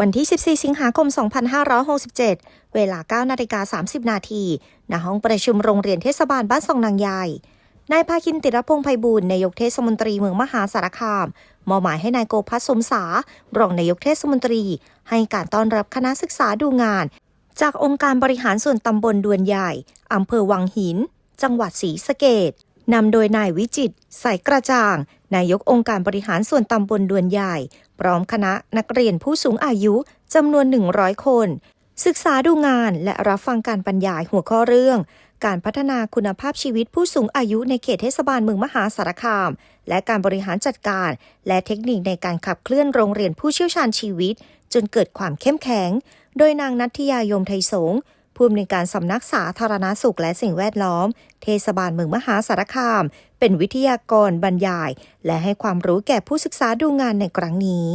วันที่ 14 สิงหาคม 2567 เวลา 9 นาฬิกา 30 นาที ณ ห้องประชุมโรงเรียนเทศบาลบ้านซองนางใหญ่นายภาคินติรพงษ์ไพบูลนายกเทศมนตรีเมืองมหาสารคาม มอบหมายให้นายโกพัฒน์สมสารองนายกเทศมนตรี ให้การต้อนรับคณะศึกษาดูงาน จากองค์การบริหารส่วนตำบลดวนใหญ่ อำเภอวังหิน จังหวัดศรีสะเกดนำโดยนายวิจิตใสกระจ่าง นายกองค์การบริหารส่วนตำบลดวนใหญ่ พร้อมคณะนักเรียนผู้สูงอายุจำนวน 100 คน ศึกษาดูงานและรับฟังการบรรยายหัวข้อเรื่อง การพัฒนาคุณภาพชีวิตผู้สูงอายุในเขตเทศบาลเมืองมหาสารคาม และการบริหารจัดการ และเทคนิคในการขับเคลื่อนโรงเรียนผู้เชี่ยวชาญชีวิต จนเกิดความเข้มแข็ง โดยนางนัทยายมไทยสง ผู้อำนวยการสำนักสาธารณสุขและสิ่งแวดล้อม เทศบาลเมืองมหาสารคาม เป็นวิทยากรบรรยาย และให้ความรู้แก่ผู้ศึกษาดูงานในครั้งนี้